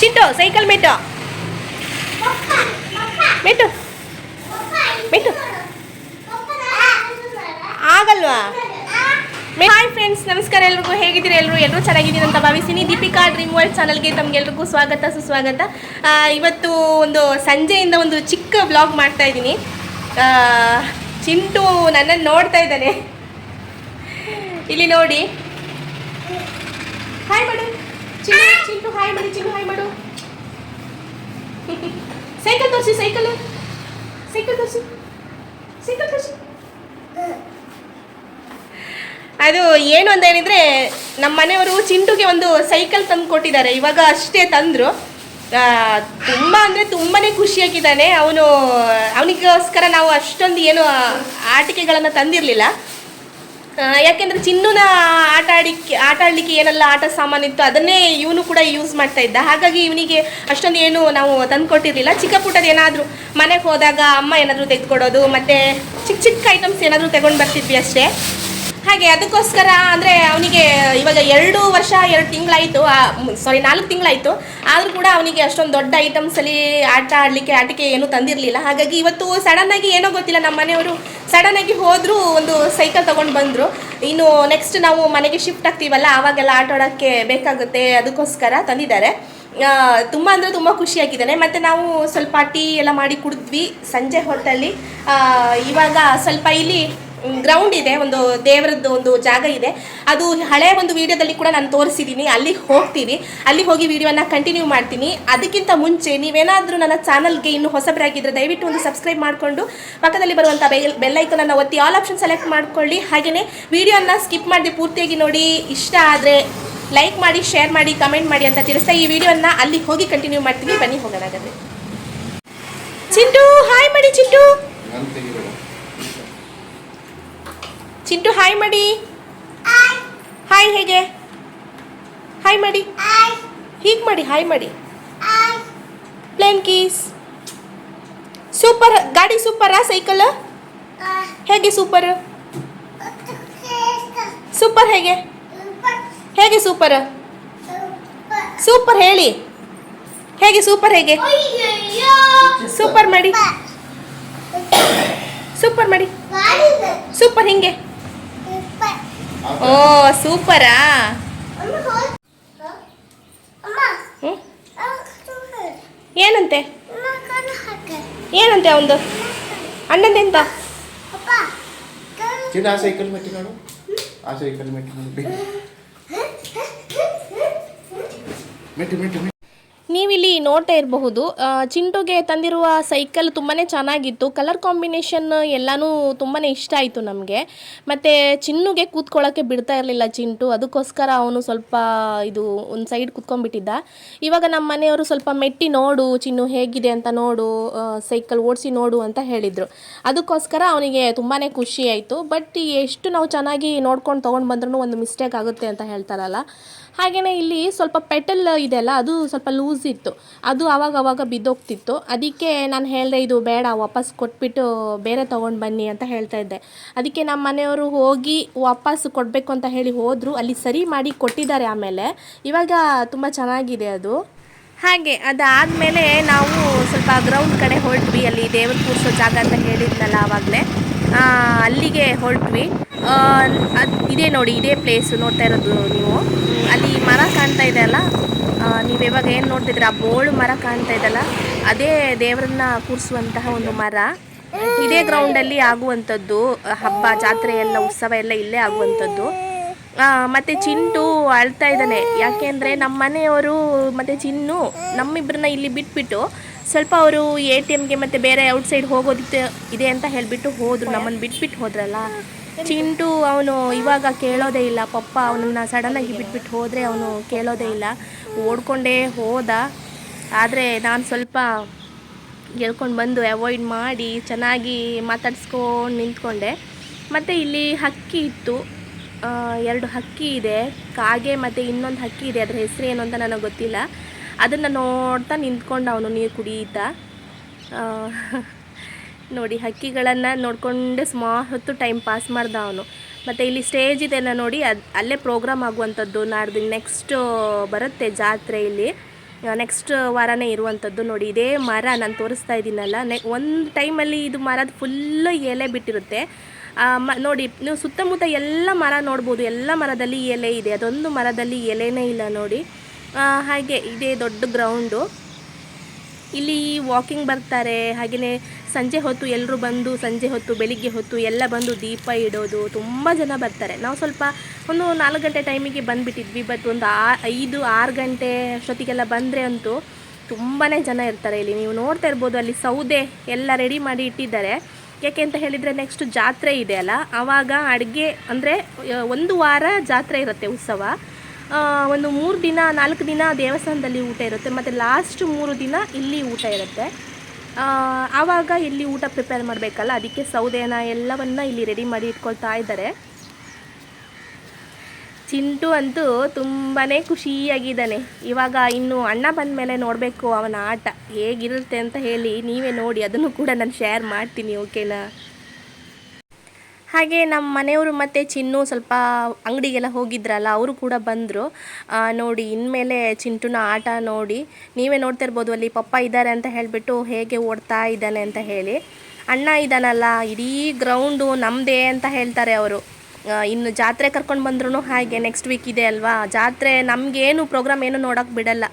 Chintu cycle ಮೆಟ್ಟು. ಮೆಟ್ಟು. ಮೆಟ್ಟು. ಆಗಲ್ವಾ? Hi friends ನಮಸ್ಕಾರ ಎಲ್ರಿಗೂ. ಹೇಗಿದ್ದೀರಿ ಎಲ್ಲರೂ ಎಲ್ಲರೂ ಚೆನ್ನಾಗಿದ್ದೀನಿ ಅಂತ ಭಾವಿಸ್ತೀನಿ. ದೀಪಿಕಾ ಡ್ರೀಮ್ ವರ್ಲ್ಡ್ ಚಾನಲ್ಗೆ ತಮಗೆಲ್ರಿಗೂ ಸ್ವಾಗತ, ಸುಸ್ವಾಗತ. ಇವತ್ತು ಒಂದು ಸಂಜೆಯಿಂದ ಒಂದು ಚಿಕ್ಕ ಬ್ಲಾಗ್ ಮಾಡ್ತಾ ಇದ್ದೀನಿ. ಚಿಂಟು ನನ್ನನ್ನು ನೋಡ್ತಾ ಇದ್ದಾನೆ. ಇಲ್ಲಿ ನೋಡಿ. ಹಾಯ್ ಮಾಡು ಚಿಂಟು ಚಿಂಟು ಹಾಯ್ ಮಾಡಿ ಚಿಂಟು ಹಾಯ್ ಮಾಡು ಸೈಕಲ್ ತೋರಿಸಿ ಸೈಕಲ್ ಸೈಕಲ್ ತೋರಿಸಿ ಸೈಕಲ್ ತೋರಿಸಿ ಅದು ಏನು ಅಂತ ಹೇಳಿದರೆ, ನಮ್ಮ ಮನೆಯವರು ಚಿಂಟುಗೆ ಒಂದು ಸೈಕಲ್ ತಂದು ಕೊಟ್ಟಿದ್ದಾರೆ. ಇವಾಗ ಅಷ್ಟೇ ತಂದರು. ತುಂಬ ಅಂದರೆ ತುಂಬಾ ಖುಷಿಯಾಗಿದ್ದಾನೆ ಅವನು, ಅವನಿಗೋಸ್ಕರ ನಾವು ಅಷ್ಟೊಂದು ಏನು ಆಟಿಕೆಗಳನ್ನು ತಂದಿರಲಿಲ್ಲ. ಯಾಕೆಂದರೆ ಚಿನ್ನುನ ಆಟ ಆಡಿಕ್ಕೆ ಆಟ ಆಡಲಿಕ್ಕೆ ಏನೆಲ್ಲ ಆಟ ಸಾಮಾನಿತ್ತು ಅದನ್ನೇ ಇವನು ಕೂಡ ಯೂಸ್ ಮಾಡ್ತಾ ಇದ್ದ. ಹಾಗಾಗಿ ಇವನಿಗೆ ಅಷ್ಟೊಂದು ಏನು ನಾವು ತಂದುಕೊಟ್ಟಿರಲಿಲ್ಲ. ಚಿಕ್ಕ ಪುಟ್ಟದ ಏನಾದರೂ ಮನೆಗೆ ಹೋದಾಗ ಅಮ್ಮ ಏನಾದರೂ ತೆಗೆದುಕೊಡೋದು, ಮತ್ತು ಚಿಕ್ಕ ಚಿಕ್ಕ ಐಟಮ್ಸ್ ಏನಾದರೂ ತಗೊಂಡು ಬರ್ತಿದ್ವಿ ಅಷ್ಟೇ. ಹಾಗೆ ಅದಕ್ಕೋಸ್ಕರ ಅಂದರೆ ಅವನಿಗೆ ಇವಾಗ ಎರಡು ವರ್ಷ, ಎರಡು ತಿಂಗಳಾಯಿತು ಸಾರಿ ನಾಲ್ಕು ತಿಂಗಳಾಯಿತು. ಆದರೂ ಕೂಡ ಅವನಿಗೆ ಅಷ್ಟೊಂದು ದೊಡ್ಡ ಐಟಮ್ಸಲ್ಲಿ ಆಟ ಆಡಲಿಕ್ಕೆ, ಆಟಿಕೆ ಏನೂ ತಂದಿರಲಿಲ್ಲ. ಹಾಗಾಗಿ ಇವತ್ತು ಸಡನ್ನಾಗಿ ಏನೋ ಗೊತ್ತಿಲ್ಲ, ನಮ್ಮ ಮನೆಯವರು ಸಡನ್ನಾಗಿ ಹೋದರೂ ಒಂದು ಸೈಕಲ್ ತೊಗೊಂಡು ಬಂದರು. ಇನ್ನು ನೆಕ್ಸ್ಟ್ ನಾವು ಮನೆಗೆ ಶಿಫ್ಟ್ ಆಗ್ತೀವಲ್ಲ, ಆವಾಗೆಲ್ಲ ಆಟ ಆಡೋಕ್ಕೆ ಬೇಕಾಗುತ್ತೆ, ಅದಕ್ಕೋಸ್ಕರ ತಂದಿದ್ದಾರೆ. ತುಂಬ ಅಂದರೆ ತುಂಬ ಖುಷಿಯಾಗಿದ್ದಾನೆ. ಮತ್ತು ನಾವು ಸ್ವಲ್ಪ ಟೀ ಎಲ್ಲ ಮಾಡಿ ಕುಡಿದ್ವಿ ಸಂಜೆ ಹೊತ್ತಲ್ಲಿ. ಇವಾಗ ಸ್ವಲ್ಪ ಇಲ್ಲಿ ಗ್ರೌಂಡ್ ಇದೆ, ಒಂದು ದೇವರದ್ದು ಒಂದು ಜಾಗ ಇದೆ. ಅದು ಹಳೆ ಒಂದು ವಿಡಿಯೋದಲ್ಲಿ ಕೂಡ ನಾನು ತೋರಿಸಿದ್ದೀನಿ ಅಲ್ಲಿ ಹೋಗ್ತೀವಿ. ಅಲ್ಲಿ ಹೋಗಿ ವಿಡಿಯೋನ ಕಂಟಿನ್ಯೂ ಮಾಡ್ತೀನಿ. ಅದಕ್ಕಿಂತ ಮುಂಚೆ ನೀವೇನಾದರೂ ನನ್ನ ಚಾನಲ್ಗೆ ಇನ್ನು ಹೊಸಬರಾಗಿದ್ದರೆ ದಯವಿಟ್ಟು ಒಂದು ಸಬ್ಸ್ಕ್ರೈಬ್ ಮಾಡಿಕೊಂಡು, ಪಕ್ಕದಲ್ಲಿ ಬರುವಂಥ ಬೆಲ್ ಬೆಲ್ಲೈಕನನ್ನು ಒತ್ತಿ ಆಲ್ ಆಪ್ಷನ್ ಸೆಲೆಕ್ಟ್ ಮಾಡ್ಕೊಳ್ಳಿ. ಹಾಗೆಯೇ ವಿಡಿಯೋನ ಸ್ಕಿಪ್ ಮಾಡದೆ ಪೂರ್ತಿಯಾಗಿ ನೋಡಿ, ಇಷ್ಟ ಆದರೆ ಲೈಕ್ ಮಾಡಿ ಶೇರ್ ಮಾಡಿ ಕಮೆಂಟ್ ಮಾಡಿ ಅಂತ ತಿಳಿಸ್ತಾ ಈ ವಿಡಿಯೋನ ಅಲ್ಲಿ ಹೋಗಿ ಕಂಟಿನ್ಯೂ ಮಾಡ್ತೀನಿ. ಬನ್ನಿ, ಹೋಗೋಣ ಚಿಂಟು ಹಾಯ್ ಮಾಡಿ ಚಿಂಟು. ಚಿಂಟು ಹಾಯ್ ಮಾಡಿ. ಹಾಯ್. ಹೇಗೆ? ಹಾಯ್ ಮಾಡಿ. ಹೀಗೆ ಮಾಡಿ ಹಾಯ್ ಮಾಡಿ. ಪ್ಲೇನ್ ಕೀಸ್ ಸೂಪರ್ ಗಾಡಿ ಸೂಪರಾ ಸೈಕಲ್ ಹೇಗೆ ಸೂಪರ್ ಸೂಪರ್ ಹೇಗೆ? ಹೇಗೆ ಸೂಪರ್ ಸೂಪರ್ ಹೇಳಿ. ಹೇಗೆ ಸೂಪರ್ ಹೇಗೆ? ಸೂಪರ್ ಮಾಡಿ. ಸೂಪರ್ ಮಾಡಿ. ಸೂಪರ್ ಹಿಂಗೆ. ಓ ಸೂಪರಾ? ಏನಂತೆ? ಏನಂತೆ ಅವಂದು? ಅಣ್ಣಂದೆಂತ ಸೈಕಲ್ ಮೆಟ್ಟಿ ನೋಡು. ಆ ಸೈಕಲ್. ಮೆಟ್ಟಿ ಮೆಟ್ಟಿ ಮೆಟ್ಟಿ. ನೀವಿಲ್ಲಿ ನೋಡ್ತಾ ಇರಬಹುದು ಚಿಂಟುಗೆ ತಂದಿರುವ ಸೈಕಲ್ ತುಂಬಾ ಚೆನ್ನಾಗಿತ್ತು. ಕಲರ್ ಕಾಂಬಿನೇಷನ್ ಎಲ್ಲನೂ ತುಂಬಾ ಇಷ್ಟ ಆಯಿತು ನಮಗೆ. ಮತ್ತು ಚಿನ್ನುಗೆ ಕೂತ್ಕೊಳ್ಳೋಕ್ಕೆ ಬಿಡ್ತಾ ಇರಲಿಲ್ಲ ಚಿಂಟು. ಅದಕ್ಕೋಸ್ಕರ ಅವನು ಸ್ವಲ್ಪ ಇದು ಒಂದು ಸೈಡ್ ಕೂತ್ಕೊಂಡ್ಬಿಟ್ಟಿದ್ದ. ಇವಾಗ ನಮ್ಮ ಮನೆಯವರು ಸ್ವಲ್ಪ ಮೆಟ್ಟಿ ನೋಡು, ಚಿನ್ನು ಹೇಗಿದೆ ಅಂತ ನೋಡು ಸೈಕಲ್ ಓಡಿಸಿ ನೋಡು ಅಂತ ಹೇಳಿದರು. ಅದಕ್ಕೋಸ್ಕರ ಅವನಿಗೆ ತುಂಬಾ ಖುಷಿ ಆಯಿತು. ಬಟ್ ಎಷ್ಟು ನಾವು ಚೆನ್ನಾಗಿ ನೋಡ್ಕೊಂಡು ತೊಗೊಂಡು ಬಂದ್ರೂ ಒಂದು ಮಿಸ್ಟೇಕ್ ಆಗುತ್ತೆ ಅಂತ ಹೇಳ್ತಾರಲ್ಲ. ಹಾಗೆಯೇ ಇಲ್ಲಿ ಸ್ವಲ್ಪ ಪೆಟಲ್ ಇದೆಯಲ್ಲ, ಅದು ಸ್ವಲ್ಪ ಲೂಸ್ ಇತ್ತು. ಅದು ಆವಾಗ ಆವಾಗ ಬಿದ್ದೋಗ್ತಿತ್ತು. ಅದಕ್ಕೆ ನಾನು ಹೇಳಿದೆ, ಇದು ಬೇಡ, ವಾಪಸ್ ಕೊಟ್ಬಿಟ್ಟು ಬೇರೆ ತೊಗೊಂಡು ಬನ್ನಿ ಅಂತ ಹೇಳ್ತಾ ಇದ್ದೆ. ಅದಕ್ಕೆ ನಮ್ಮ ಮನೆಯವರು ಹೋಗಿ ವಾಪಸ್ ಕೊಡಬೇಕು ಅಂತ ಹೇಳಿ ಹೋದರು. ಅಲ್ಲಿ ಸರಿ ಮಾಡಿ ಕೊಟ್ಟಿದ್ದಾರೆ ಆಮೇಲೆ. ಇವಾಗ ತುಂಬ ಚೆನ್ನಾಗಿದೆ ಅದು. ಹಾಗೆ, ಅದಾದಮೇಲೆ ನಾವು ಸ್ವಲ್ಪ ಗ್ರೌಂಡ್ ಕಡೆ ಹೊರಟ್ವಿ. ಅಲ್ಲಿ ದೇವರು ಕೂರಿಸೋ ಜಾಗ ಅಂತ ಹೇಳಿದ್ನಲ್ಲ ಆವಾಗಲೇ. ಅಲ್ಲಿಗೆ ಹೊರಟ್ವಿ. ಅದು ಇದೇ ನೋಡಿ, ಇದೇ ಪ್ಲೇಸು ನೋಡ್ತಾ ಇರೋದು ನೀವು. ಅಲ್ಲಿ ಮರ ಕಾಣ್ತಾ ಇದೆ ಅಲ್ಲ? ನೀವು ಇವಾಗ ಏನು ನೋಡ್ತಿದ್ರೆ ಆ ಬೋಳು ಮರ ಕಾಣ್ತಾ ಇದೆಲ್ಲ ಅದೇ ದೇವರನ್ನ ಕೂರಿಸುವಂತಹ ಒಂದು ಮರ. ಇದೇ ಗ್ರೌಂಡಲ್ಲಿ ಆಗುವಂಥದ್ದು ಹಬ್ಬ, ಜಾತ್ರೆ ಎಲ್ಲ, ಉತ್ಸವ ಎಲ್ಲ ಇಲ್ಲೇ ಆಗುವಂಥದ್ದು. ಮತ್ತು ಚಿಂಟು ಅಳ್ತಾ ಇದ್ದಾನೆ. ಯಾಕೆಂದರೆ ನಮ್ಮ ಮನೆಯವರು, ಮತ್ತು ಚಿನ್ನು ನಮ್ಮಿಬ್ಬರನ್ನ ಇಲ್ಲಿ ಬಿಟ್ಬಿಟ್ಟು ಸ್ವಲ್ಪ ಅವರು ಎ ಟಿ ಎಮ್ಗೆ ಮತ್ತು ಬೇರೆ ಔಟ್ಸೈಡ್ ಹೋಗೋದಿತ್ತು ಇದೆ ಅಂತ ಹೇಳಿಬಿಟ್ಟು ಹೋದರು. ನಮ್ಮನ್ನು ಬಿಟ್ಬಿಟ್ಟು ಹೋದ್ರಲ್ಲ? ಚಿಂಟು ಅವನು ಇವಾಗ ಕೇಳೋದೇ ಇಲ್ಲ. ಪಪ್ಪ ಅವನನ್ನು ಸಡನ್ನಾಗಿ ಬಿಟ್ಬಿಟ್ಟು ಹೋದರೆ ಅವನು ಕೇಳೋದೇ ಇಲ್ಲ. ಓಡ್ಕೊಂಡೇ ಹೋದ. ಆದರೆ ನಾನು ಸ್ವಲ್ಪ ಗೆಲ್ಕೊಂಡು ಬಂದು ಅವಾಯ್ಡ್ ಮಾಡಿ ಚೆನ್ನಾಗಿ ಮಾತಾಡ್ಸ್ಕೊಂಡು ನಿಂತ್ಕೊಂಡೆ. ಮತ್ತು ಇಲ್ಲಿ ಹಕ್ಕಿ ಇತ್ತು. ಎರಡು ಹಕ್ಕಿ ಇದೆ. ಕಾಗೆ ಮತ್ತು ಇನ್ನೊಂದು ಹಕ್ಕಿ ಇದೆ. ಅದರ ಹೆಸರು ಏನು ಅಂತ ನನಗೆ ಗೊತ್ತಿಲ್ಲ. ಅದನ್ನು ನೋಡ್ತಾ ನಿಂತ್ಕೊಂಡು ಅವನು ನೀರು ಕುಡಿಯುತ್ತಾ ನೋಡಿ, ಹಕ್ಕಿಗಳನ್ನು ನೋಡಿಕೊಂಡೇ ಸುಮಾ ಹೊತ್ತು ಟೈಮ್ ಪಾಸ್ ಮಾಡ್ದ ಅವನು. ಮತ್ತು ಇಲ್ಲಿ ಸ್ಟೇಜ್ ಇದೆಲ್ಲ ನೋಡಿ, ಅದು, ಅಲ್ಲೇ ಪ್ರೋಗ್ರಾಮ್ ಆಗುವಂಥದ್ದು, ನಾಡ್ದು ನೆಕ್ಸ್ಟ್ ಬರುತ್ತೆ ಜಾತ್ರೆ ಇಲ್ಲಿ ನೆಕ್ಸ್ಟ್ ವಾರನೇ ಇರುವಂಥದ್ದು ನೋಡಿ, ಇದೇ ಮರ ನಾನು ತೋರಿಸ್ತಾ ಇದ್ದೀನಲ್ಲ ನೆ, ಒಂದು ಟೈಮಲ್ಲಿ ಇದು ಮರದ ಫುಲ್ಲು ಎಲೆ ಬಿಟ್ಟಿರುತ್ತೆ. ಮ, ನೋಡಿ, ನೀವು ಸುತ್ತಮುತ್ತ ಎಲ್ಲ ಮರ ನೋಡ್ಬೋದು, ಎಲ್ಲ ಮರದಲ್ಲಿ ಎಲೆ ಇದೆ, ಅದೊಂದು ಮರದಲ್ಲಿ ಎಲೆನೇ ಇಲ್ಲ ನೋಡಿ. ಹಾಗೆ ಇದೇ ದೊಡ್ಡ ಗ್ರೌಂಡು. ಇಲ್ಲಿ ವಾಕಿಂಗ್ ಬರ್ತಾರೆ ಹಾಗೆಯೇ ಸಂಜೆ ಹೊತ್ತು ಎಲ್ಲರೂ ಬಂದು, ಸಂಜೆ ಹೊತ್ತು ಬೆಳಿಗ್ಗೆ ಹೊತ್ತು ಎಲ್ಲ ಬಂದು ದೀಪ ಇಡೋದು, ತುಂಬ ಜನ ಬರ್ತಾರೆ. ನಾವು ಸ್ವಲ್ಪ ಒಂದು ನಾಲ್ಕು ಗಂಟೆ ಟೈಮಿಗೆ ಬಂದುಬಿಟ್ಟಿದ್ವಿ ಬಟ್ ಒಂದು ಆ, ಐದು, ಆರು ಗಂಟೆ ಅಷ್ಟೊತ್ತಿಗೆಲ್ಲ ಬಂದರೆ ಅಂತೂ ತುಂಬಾ ಜನ ಇರ್ತಾರೆ ಇಲ್ಲಿ. ನೀವು ನೋಡ್ತಾ ಇರ್ಬೋದು, ಅಲ್ಲಿ ಸೌದೆ ಎಲ್ಲ ರೆಡಿ ಮಾಡಿ ಇಟ್ಟಿದ್ದಾರೆ. ಯಾಕೆ ಅಂತ ಹೇಳಿದರೆ ನೆಕ್ಸ್ಟ್ ಜಾತ್ರೆ ಇದೆ ಅಲ್ಲ ಆವಾಗ ಅಡುಗೆ ಅಂದರೆ, ಒಂದು ವಾರ ಜಾತ್ರೆ ಇರುತ್ತೆ ಉತ್ಸವ. ಒಂದು ಮೂರು ದಿನ, ನಾಲ್ಕು ದಿನ ದೇವಸ್ಥಾನದಲ್ಲಿ ಊಟ ಇರುತ್ತೆ. ಮತ್ತು ಲಾಸ್ಟ್ ಮೂರು ದಿನ ಇಲ್ಲಿ ಊಟ ಇರುತ್ತೆ. ಆವಾಗ ಇಲ್ಲಿ ಊಟ ಪ್ರಿಪೇರ್ ಮಾಡಬೇಕಲ್ಲ, ಅದಕ್ಕೆ ಸೌದೆನ ಎಲ್ಲವನ್ನ ಇಲ್ಲಿ ರೆಡಿ ಮಾಡಿ ಇಟ್ಕೊಳ್ತಾ ಇದ್ದಾರೆ. ಚಿಂಟು ಅಂತೂ ತುಂಬಾ ಖುಷಿಯಾಗಿದ್ದಾನೆ. ಇವಾಗ ಇನ್ನು ಅಣ್ಣ ಬಂದ ಮೇಲೆ ನೋಡಬೇಕು ಅವನ ಆಟ ಹೇಗಿರುತ್ತೆ ಅಂತ ಹೇಳಿ ನೀವೇ ನೋಡಿ, ಅದನ್ನು ಕೂಡ ನಾನು ಶೇರ್ ಮಾಡ್ತೀನಿ ಓಕೆನಾ ಹಾಗೆ ನಮ್ಮ ಮನೆಯವರು ಮತ್ತು ಚಿನ್ನು ಸ್ವಲ್ಪ ಅಂಗಡಿಗೆಲ್ಲ ಹೋಗಿದ್ರಲ್ಲ, ಅವರು ಕೂಡ ಬಂದರು. ನೋಡಿ, ಇನ್ಮೇಲೆ ಚಿಂಟುನ ಆಟ ನೋಡಿ, ನೀವೇ ನೋಡ್ತಾ ಇರ್ಬೋದು ಅಲ್ಲಿ ಪಪ್ಪ ಇದ್ದಾರೆ ಅಂತ ಹೇಳಿಬಿಟ್ಟು ಹೇಗೆ ಓಡ್ತಾ ಇದ್ದಾನೆ ಅಂತ ಹೇಳಿ. ಅಣ್ಣ ಇದ್ದಾನಲ್ಲ ಇಡೀ ಗ್ರೌಂಡು ನಮ್ಮದೇ ಅಂತ ಹೇಳ್ತಾರೆ ಅವರು. ಇನ್ನು ಜಾತ್ರೆ ಕರ್ಕೊಂಡು ಬಂದ್ರೂ ಹಾಗೆ ನೆಕ್ಸ್ಟ್ ವೀಕ್ ಇದೆ ಅಲ್ವಾ? ಜಾತ್ರೆ ನಮಗೇನು ಪ್ರೋಗ್ರಾಮ್ ಏನು ನೋಡೋಕೆ ಬಿಡಲ್ಲ.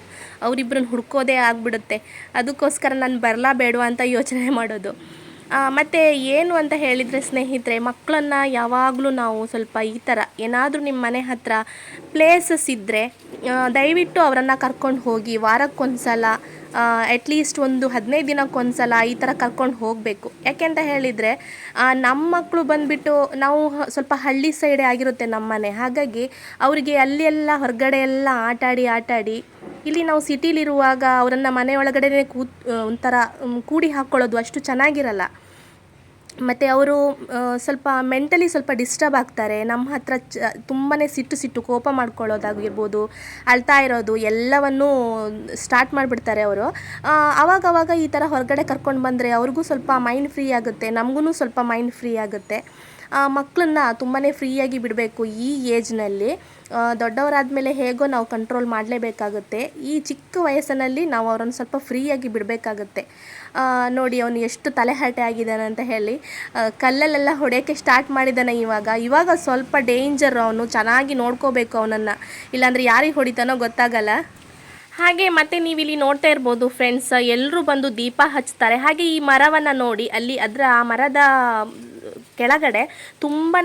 ಅವರಿಬ್ಬರನ್ನ ಹುಡ್ಕೋದೇ ಆಗಿಬಿಡುತ್ತೆ. ಅದಕ್ಕೋಸ್ಕರ ನಾನು ಬರಲಾ ಬೇಡವಾ ಅಂತ ಯೋಚನೆ ಮಾಡೋದು. ಮತ್ತೆ ಏನು ಅಂತ ಹೇಳಿದರೆ ಸ್ನೇಹಿತರೆ, ಮಕ್ಕಳನ್ನು ಯಾವಾಗಲೂ ನಾವು ಸ್ವಲ್ಪ ಈ ಥರ ಏನಾದರೂ ನಿಮ್ಮ ಮನೆ ಹತ್ರ ಪ್ಲೇಸಸ್ ಇದ್ದರೆ ದಯವಿಟ್ಟು ಅವರನ್ನು ಕರ್ಕೊಂಡು ಹೋಗಿ ವಾರಕ್ಕೊಂದು ಸಲ ಅಟ್ಲೀಸ್ಟ್ ಒಂದು ಹದಿನೈದು ದಿನಕ್ಕೊಂದ್ಸಲ ಈ ಥರ ಕರ್ಕೊಂಡು ಹೋಗಬೇಕು. ಯಾಕೆ ಅಂತ ಹೇಳಿದರೆ ನಮ್ಮ ಮಕ್ಕಳು ಬಂದುಬಿಟ್ಟು ನಾವು ಸ್ವಲ್ಪ ಹಳ್ಳಿ ಸೈಡೇ ಆಗಿರುತ್ತೆ ನಮ್ಮ ಮನೆ. ಹಾಗಾಗಿ ಅವರಿಗೆ ಅಲ್ಲಿ ಎಲ್ಲ ಹೊರಗಡೆ ಎಲ್ಲ ಆಟಾಡಿ ಆಟಾಡಿ, ಇಲ್ಲಿ ನಾವು ಸಿಟಿಲಿರುವಾಗ ಅವರನ್ನು ಮನೆ ಒಳಗಡೆನೇ ಕೂತ್ ಒಂಥರ ಕೂಡಿ ಹಾಕ್ಕೊಳ್ಳೋದು ಅಷ್ಟು ಚೆನ್ನಾಗಿರಲ್ಲ. ಮತ್ತು ಅವರು ಸ್ವಲ್ಪ ಮೆಂಟಲಿ ಸ್ವಲ್ಪ ಡಿಸ್ಟರ್ಬ್ ಆಗ್ತಾರೆ. ನಮ್ಮ ಹತ್ರ ಚ ತುಂಬಾ ಸಿಟ್ಟು ಸಿಟ್ಟು ಕೋಪ ಮಾಡ್ಕೊಳ್ಳೋದಾಗಿರ್ಬೋದು, ಅಳ್ತಾ ಇರೋದು ಎಲ್ಲವನ್ನೂ ಸ್ಟಾರ್ಟ್ ಮಾಡಿಬಿಡ್ತಾರೆ ಅವರು. ಆವಾಗವಾಗ ಈ ಥರ ಹೊರಗಡೆ ಕರ್ಕೊಂಡು ಬಂದರೆ ಅವ್ರಿಗೂ ಸ್ವಲ್ಪ ಮೈಂಡ್ ಫ್ರೀ ಆಗುತ್ತೆ ನಮಗೂ ಸ್ವಲ್ಪ ಮೈಂಡ್ ಫ್ರೀ ಆಗುತ್ತೆ. ಮಕ್ಕಳನ್ನ ತುಂಬಾ ಫ್ರೀಯಾಗಿ ಬಿಡಬೇಕು ಈ ಏಜ್ನಲ್ಲಿ. ದೊಡ್ಡವರಾದ ಮೇಲೆ ಹೇಗೋ ನಾವು ಕಂಟ್ರೋಲ್ ಮಾಡಲೇಬೇಕಾಗುತ್ತೆ. ಈ ಚಿಕ್ಕ ವಯಸ್ಸಿನಲ್ಲಿ ನಾವು ಅವರನ್ನು ಸ್ವಲ್ಪ ಫ್ರೀಯಾಗಿ ಬಿಡಬೇಕಾಗುತ್ತೆ. ನೋಡಿ ಅವನು ಎಷ್ಟು ತಲೆಹರಟೆ ಆಗಿದ್ದಾನೆ ಅಂತ ಹೇಳಿ. ಕಲ್ಲಲ್ಲೆಲ್ಲ ಹೊಡೆಯೋಕ್ಕೆ ಸ್ಟಾರ್ಟ್ ಮಾಡಿದ್ದಾನೆ ಇವಾಗ. ಇವಾಗ ಸ್ವಲ್ಪ ಡೇಂಜರ್ ಅವನು, ಚೆನ್ನಾಗಿ ನೋಡ್ಕೋಬೇಕು ಅವನನ್ನು. ಇಲ್ಲಾಂದರೆ ಯಾರಿಗೆ ಹೊಡಿತಾನೋ ಗೊತ್ತಾಗಲ್ಲ. ಹಾಗೆ ಮತ್ತೆ ನೀವು ಇಲ್ಲಿ ನೋಡ್ತಾ ಇರ್ಬೋದು ಫ್ರೆಂಡ್ಸ್ ಎಲ್ಲರೂ ಬಂದು ದೀಪ ಹಚ್ತಾರೆ. ಹಾಗೆ ಈ ಮರವನ್ನು ನೋಡಿ, ಅಲ್ಲಿ ಅದರ ಆ ಮರದ ಕೆಳಗಡೆ ತುಂಬಾ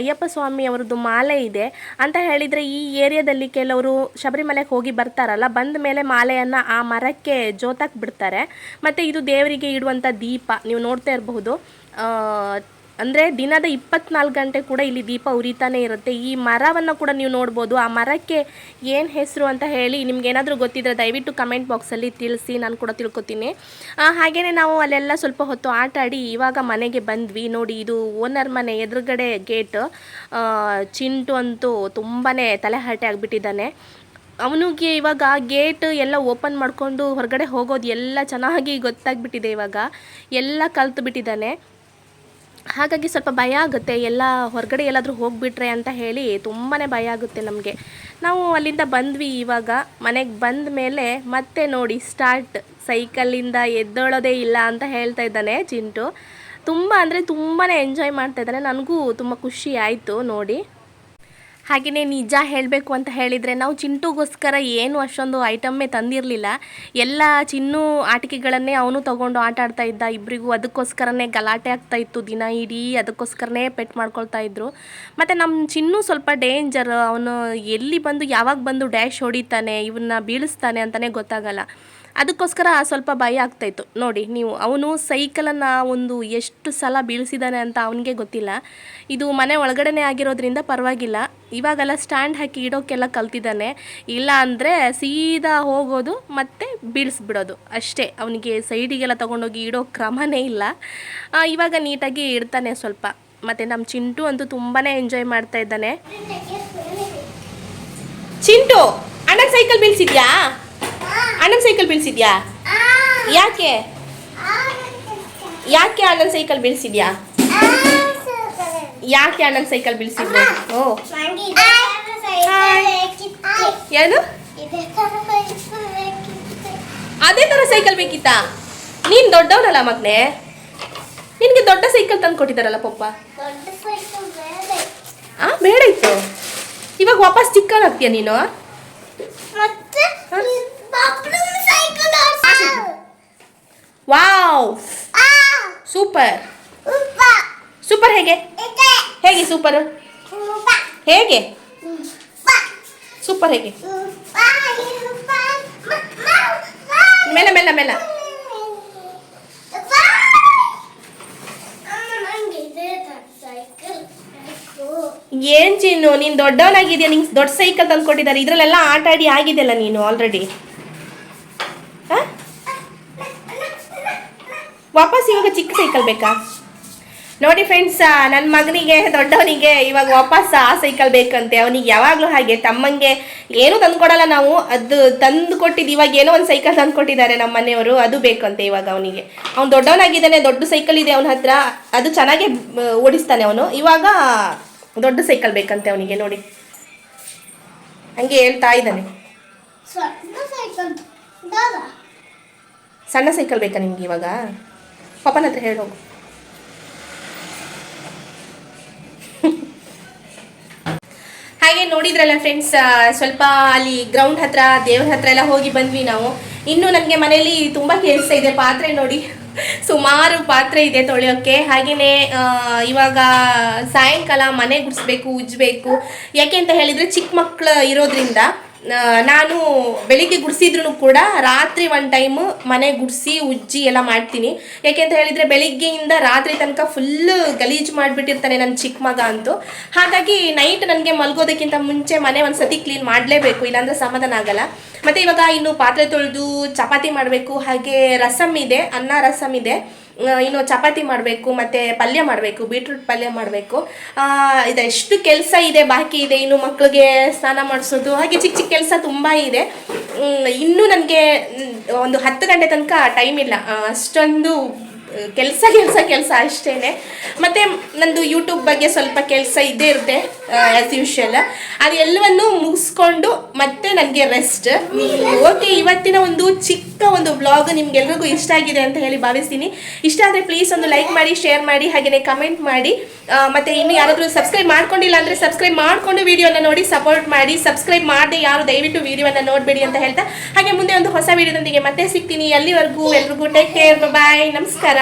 ಅಯ್ಯಪ್ಪ ಸ್ವಾಮಿ ಅವರದ್ದು ಮಾಲೆ ಇದೆ ಅಂತ ಹೇಳಿದರೆ ಈ ಏರಿಯಾದಲ್ಲಿ ಕೆಲವರು ಶಬರಿಮಲೆಗೆ ಹೋಗಿ ಬರ್ತಾರಲ್ಲ, ಬಂದ ಮೇಲೆ ಮಾಲೆಯನ್ನು ಆ ಮರಕ್ಕೆ ಜೋತಾಕ್ ಬಿಡ್ತಾರೆ. ಮತ್ತು ಇದು ದೇವರಿಗೆ ಇಡುವಂಥ ದೀಪ, ನೀವು ನೋಡ್ತಾ ಇರಬಹುದು. ಅಂದರೆ ದಿನದ ಇಪ್ಪತ್ನಾಲ್ಕು ಗಂಟೆ ಕೂಡ ಇಲ್ಲಿ ದೀಪ ಉರಿತಾನೆ ಇರುತ್ತೆ. ಈ ಮರವನ್ನು ಕೂಡ ನೀವು ನೋಡ್ಬೋದು. ಆ ಮರಕ್ಕೆ ಏನು ಹೆಸರು ಅಂತ ಹೇಳಿ ನಿಮ್ಗೆ ಏನಾದರೂ ಗೊತ್ತಿದ್ರೆ ದಯವಿಟ್ಟು ಕಮೆಂಟ್ ಬಾಕ್ಸಲ್ಲಿ ತಿಳಿಸಿ, ನಾನು ಕೂಡ ತಿಳ್ಕೊತೀನಿ. ಹಾಗೆಯೇ ನಾವು ಅಲ್ಲೆಲ್ಲ ಸ್ವಲ್ಪ ಹೊತ್ತು ಆಟ ಆಡಿ ಇವಾಗ ಮನೆಗೆ ಬಂದ್ವಿ. ನೋಡಿ, ಇದು ಓನರ್ ಮನೆ ಎದುರುಗಡೆ ಗೇಟ್ ಚಿಂಟು ಅಂತೂ ತುಂಬಾ ತಲೆಹರಟೆ ಆಗಿಬಿಟ್ಟಿದ್ದಾನೆ. ಅವನಿಗೆ ಇವಾಗ ಗೇಟ್ ಎಲ್ಲ ಓಪನ್ ಮಾಡಿಕೊಂಡು ಹೊರಗಡೆ ಹೋಗೋದು ಎಲ್ಲ ಚೆನ್ನಾಗಿ ಗೊತ್ತಾಗ್ಬಿಟ್ಟಿದೆ ಇವಾಗ. ಎಲ್ಲ ಕಲ್ತು ಬಿಟ್ಟಿದ್ದಾನೆ ಹಾಗಾಗಿ ಸ್ವಲ್ಪ ಭಯ ಆಗುತ್ತೆ. ಎಲ್ಲ ಹೊರಗಡೆ ಎಲ್ಲಾದರೂ ಹೋಗಿಬಿಟ್ರೆ ಅಂತ ಹೇಳಿ ತುಂಬಾ ಭಯ ಆಗುತ್ತೆ ನಮಗೆ. ನಾವು ಅಲ್ಲಿಂದ ಬಂದ್ವಿ ಇವಾಗ. ಮನೆಗೆ ಬಂದ ಮೇಲೆ ಮತ್ತೆ ನೋಡಿ ಸ್ಟಾರ್ಟ್ ಸೈಕಲ್ಲಿಂದ ಎದ್ದೋಳೋದೇ ಇಲ್ಲ ಅಂತ ಹೇಳ್ತಾ ಇದ್ದಾನೆ ಚಿಂಟು. ತುಂಬ ಅಂದರೆ ತುಂಬಾ ಎಂಜಾಯ್ ಮಾಡ್ತಾ ಇದ್ದಾನೆ. ನನಗೂ ತುಂಬ ಖುಷಿ ಆಯಿತು ನೋಡಿ. ಹಾಗೆಯೇ ನಿಜ ಹೇಳಬೇಕು ಅಂತ ಹೇಳಿದರೆ ನಾವು ಚಿಂಟುಗೋಸ್ಕರ ಏನು ಅಷ್ಟೊಂದು ಐಟಮ್ಮೇ ತಂದಿರಲಿಲ್ಲ. ಎಲ್ಲ ಚಿನ್ನು ಆಟಿಕೆಗಳನ್ನೇ ಅವನು ತಗೊಂಡು ಆಟ ಆಡ್ತಾ ಇದ್ದ. ಇಬ್ಬರಿಗೂ ಅದಕ್ಕೋಸ್ಕರನೇ ಗಲಾಟೆ ಆಗ್ತಾ ಇತ್ತು ದಿನ ಇಡೀ, ಅದಕ್ಕೋಸ್ಕರನೇ ಪೆಟ್ ಮಾಡ್ಕೊಳ್ತಾ ಇದ್ರು. ಮತ್ತು ನಮ್ಮ ಚಿನ್ನು ಸ್ವಲ್ಪ ಡೇಂಜರ್. ಅವನು ಎಲ್ಲಿ ಬಂದು ಯಾವಾಗ ಬಂದು ಡ್ಯಾಶ್ ಹೊಡಿತಾನೆ ಇವನ್ನ ಬೀಳಿಸ್ತಾನೆ ಅಂತಲೇ ಗೊತ್ತಾಗಲ್ಲ. ಅದಕ್ಕೋಸ್ಕರ ಸ್ವಲ್ಪ ಭಯ ಆಗ್ತಾಯಿತ್ತು. ನೋಡಿ, ನೀವು ಅವನು ಸೈಕಲನ್ನು ಒಂದು ಎಷ್ಟು ಸಲ ಬೀಳಿಸಿದ್ದಾನೆ ಅಂತ ಅವನಿಗೆ ಗೊತ್ತಿಲ್ಲ. ಇದು ಮನೆ ಒಳಗಡೆನೇ ಆಗಿರೋದ್ರಿಂದ ಪರವಾಗಿಲ್ಲ. ಇವಾಗೆಲ್ಲ ಸ್ಟ್ಯಾಂಡ್ ಹಾಕಿ ಇಡೋಕ್ಕೆಲ್ಲ ಕಲ್ತಿದ್ದಾನೆ. ಇಲ್ಲ ಅಂದರೆ ಸೀದಾ ಹೋಗೋದು ಮತ್ತು ಬೀಳಿಸ್ಬಿಡೋದು. ಅಷ್ಟೇ, ಅವನಿಗೆ ಸೈಡಿಗೆಲ್ಲ ತೊಗೊಂಡೋಗಿ ಇಡೋ ಕ್ರಮನೇ ಇಲ್ಲ. ಇವಾಗ ನೀಟಾಗಿ ಇಡ್ತಾನೆ ಸ್ವಲ್ಪ. ಮತ್ತು ನಮ್ಮ ಚಿಂಟು ಅಂತೂ ತುಂಬಾ ಎಂಜಾಯ್ ಮಾಡ್ತಾ ಇದ್ದಾನೆ. ಚಿಂಟು ಅಣ್ಣ ಸೈಕಲ್ ಬೀಳ್ಸಿದ್ಯಾ? ಅಣ್ಣನ ಸೈಕಲ್ ಬೀಳ್ಸಿದ್ಯಾ? ಯಾಕೆ? ಯಾಕೆ ಅಣ್ಣನ ಸೈಕಲ್ ಬೀಳ್ಸಿದ್ಯಾ? ಯಾಕೆ ಅಣ್ಣನ ಸೈಕಲ್ ಬೀಳ್ಸಿದ್ರು ಓ. ನಂಗೆ ಇದೇ ತರ ಸೈಕಲ್ ಬೇಕಿತ್ತು. ಏನು ಇದೇ ತರ ಸೈಕಲ್ ಬೇಕಿತ್ತು. ಅದೇ ಥರ ಸೈಕಲ್ ಬೇಕಿತ್ತಾ? ನೀನು ದೊಡ್ಡವನಲ್ಲ ಮಗ್ನೆ. ನಿನಗೆ ದೊಡ್ಡ ಸೈಕಲ್ ತಂದು ಕೊಟ್ಟಿದ್ದಾರಲ್ಲ ಪಪ್ಪ. ಆ ಬೇಡ ಇತ್ತು. ಇವಾಗ ವಾಪಸ್ ಚಿಕ್ಕವನಾಗ್ತೀಯ ನೀನು? ಹ? ಬಬ್ಲೂನ್ ಸೈಕಲ್. ವಾವ್ ಸೂಪರ್ ಸೂಪರ್ ಹೇಗೆ ಹೇಗೆ ಸೂಪರ್ ಹೇಗೆ ಸೂಪರ್ ಹೇಗೆ ಮೇಲ ಮೇಲ ಮೇಲೆ. ಏನ್ ಚಿನ್ನು ನೀನು ದೊಡ್ಡವನಾಗಿದ್ಯಾ? ನಿಂಗೆ ದೊಡ್ಡ ಸೈಕಲ್ ತಂದ್ಕೊಟ್ಟಿದ್ದಾರೆ. ಇದರಲ್ಲೆಲ್ಲ ಆಟ ಆಡಿ ಆಗಿದೆಯಲ್ಲ ನೀನು ಆಲ್ರೆಡಿ ವಾಪಸ್ ಇವಾಗ ಚಿಕ್ಕ ಸೈಕಲ್ ಬೇಕಾ? ನೋಡಿ ಫ್ರೆಂಡ್ಸ್ ನನ್ನ ಮಗನಿಗೆ ದೊಡ್ಡವನಿಗೆ ಇವಾಗ ವಾಪಸ್ ಆ ಸೈಕಲ್ ಬೇಕಂತೆ. ಅವನಿಗೆ ಯಾವಾಗಲೂ ಹಾಗೆ ತಮ್ಮಂಗೆ ಏನೂ ತಂದು ಕೊಡಲ್ಲ ನಾವು ಅದು ತಂದು ಕೊಟ್ಟಿದ್ದು ಇವಾಗ ಏನೋ ಒಂದು ಸೈಕಲ್ ತಂದು ಕೊಟ್ಟಿದ್ದಾರೆ ನಮ್ಮ ಮನೆಯವರು ಅದು ಬೇಕಂತೆ ಇವಾಗ ಅವನಿಗೆ. ಅವ್ನು ದೊಡ್ಡವನಾಗಿದ್ದಾನೆ ದೊಡ್ಡ ಸೈಕಲ್ ಇದೆ ಅವನ ಹತ್ರ ಅದು ಚೆನ್ನಾಗಿ ಓಡಿಸ್ತಾನೆ ಅವನು. ಇವಾಗ ದೊಡ್ಡ ಸೈಕಲ್ ಬೇಕಂತೆ ಅವನಿಗೆ ನೋಡಿ. ಹಂಗೆ ಹೇಳ್ತಾ ಇದ್ದಾನೆ. ಸಣ್ಣ ಸೈಕಲ್ ದಾದ ಸಣ್ಣ ಸೈಕಲ್ ಬೇಕಾ ನಿಮ್ಗೆ ಇವಾಗ? ಪಪ್ಪನ ಹತ್ರ ಹೇಳೋಗು ಹಾಗೆ. ನೋಡಿದ್ರಲ್ಲ ಫ್ರೆಂಡ್ಸ್ ಸ್ವಲ್ಪ ಅಲ್ಲಿ ಗ್ರೌಂಡ್ ಹತ್ರ, ದೇವ್ರ ಹತ್ರ ಎಲ್ಲ ಹೋಗಿ ಬಂದ್ವಿ ನಾವು. ಇನ್ನು ನನಗೆ ಮನೆಯಲ್ಲಿ ತುಂಬ ಕೆಲಸ ಇದೆ, ಪಾತ್ರೆ ನೋಡಿ. ಸುಮಾರು ಪಾತ್ರೆ ಇದೆ ತೊಳೆಯೋಕ್ಕೆ. ಹಾಗೆಯೇ ಇವಾಗ ಸಾಯಂಕಾಲ ಮನೆ ಗುಡಿಸ್ಬೇಕು, ಉಜ್ಜಬೇಕು. ಯಾಕೆ ಅಂತ ಹೇಳಿದರೆ ಚಿಕ್ಕ ಮಕ್ಕಳು ಇರೋದ್ರಿಂದ ನಾನು ಬೆಳಿಗ್ಗೆ ಗುಡಿಸಿದ್ರು ಕೂಡ ರಾತ್ರಿ ಒನ್ ಟೈಮ್ ಮನೆ ಗುಡಿಸಿ, ಉಜ್ಜಿ ಎಲ್ಲ ಮಾಡ್ತೀನಿ. ಯಾಕೆ ಅಂತ ಹೇಳಿದರೆ ಬೆಳಿಗ್ಗೆಯಿಂದ ರಾತ್ರಿ ತನಕ ಫುಲ್ ಗಲೀಜು ಮಾಡಿಬಿಟ್ಟಿರ್ತಾನೆ ನನ್ನ ಚಿಕ್ಕ ಮಗ ಅಂತೂ. ಹಾಗಾಗಿ ನೈಟ್ ನನಗೆ ಮಲ್ಗೋದಕ್ಕಿಂತ ಮುಂಚೆ ಮನೆ ಒಂದು ಸತಿ ಕ್ಲೀನ್ ಮಾಡಲೇಬೇಕು, ಇಲ್ಲಾಂದರೆ ಸಮಾಧಾನ ಆಗಲ್ಲ. ಮತ್ತು ಇವಾಗ ಇನ್ನು ಪಾತ್ರೆ ತೊಳೆದು, ಚಪಾತಿ ಮಾಡಬೇಕು, ಹಾಗೆ ರಸಮ್ ಇದೆ, ಅನ್ನ ರಸಮ್ ಇದೆ. ಇನ್ನು ಚಪಾತಿ ಮಾಡಬೇಕು, ಮತ್ತು ಪಲ್ಯ ಮಾಡಬೇಕು, ಬೀಟ್ರೂಟ್ ಪಲ್ಯ ಮಾಡಬೇಕು. ಇದೆಷ್ಟು ಕೆಲಸ ಇದೆ, ಬಾಕಿ ಇದೆ, ಇನ್ನು ಮಕ್ಕಳಿಗೆ ಸ್ನಾನ ಮಾಡಿಸೋದು, ಹಾಗೆ ಚಿಕ್ಕ ಚಿಕ್ಕ ಕೆಲಸ ತುಂಬ ಇದೆ. ಇನ್ನೂ ನನಗೆ ಒಂದು ಹತ್ತು ಗಂಟೆ ತನಕ ಟೈಮ್ ಇಲ್ಲ. ಅಷ್ಟೊಂದು ಕೆಲಸ ಕೆಲಸ ಕೆಲಸ ಅಷ್ಟೇ ಮತ್ತು ನಂದು ಯೂಟ್ಯೂಬ್ ಬಗ್ಗೆ ಸ್ವಲ್ಪ ಕೆಲಸ ಇದ್ದೇ ಇರುತ್ತೆ ಆ್ಯಸ್ ಯೂಶ್ವಲ್ ಅದೆಲ್ಲವನ್ನು ಮುಗಿಸ್ಕೊಂಡು ಮತ್ತೆ ನನಗೆ ರೆಸ್ಟ್ ಓಕೆ ಇವತ್ತಿನ ಒಂದು ಚಿಕ್ಕ ಒಂದು ವ್ಲಾಗ್ ನಿಮ್ಗೆಲ್ರಿಗೂ ಇಷ್ಟ ಆಗಿದೆ ಅಂತ ಹೇಳಿ ಭಾವಿಸ್ತೀನಿ. ಇಷ್ಟ ಆದರೆ ಪ್ಲೀಸ್ ಒಂದು ಲೈಕ್ ಮಾಡಿ ಶೇರ್ ಮಾಡಿ ಹಾಗೆಯೇ ಕಮೆಂಟ್ ಮಾಡಿ. ಮತ್ತೆ ಇನ್ನು ಯಾರಾದರೂ ಸಬ್ಸ್ಕ್ರೈಬ್ ಮಾಡ್ಕೊಂಡಿಲ್ಲ ಅಂದ್ರೆ ಸಬ್ಸ್ಕ್ರೈಬ್ ಮಾಡ್ಕೊಂಡು ವಿಡಿಯೋನ ನೋಡಿ ಸಪೋರ್ಟ್ ಮಾಡಿ ಸಬ್ಸ್ಕ್ರೈಬ್ ಮಾಡದೆ ಯಾರು ದಯವಿಟ್ಟು ವಿಡಿಯೋನ ನೋಡಬೇಡಿ ಅಂತ ಹೇಳ್ತಾ. ಹಾಗೆ ಮುಂದೆ ಒಂದು ಹೊಸ ವಿಡಿಯೋದೊಂದಿಗೆ ಮತ್ತೆ ಸಿಗ್ತೀನಿ. ಅಲ್ಲಿವರೆಗೂ ಎಲ್ರಿಗೂ ಟೇಕ್ ಕೇರ್ ಬಾಯ್ ನಮಸ್ಕಾರ.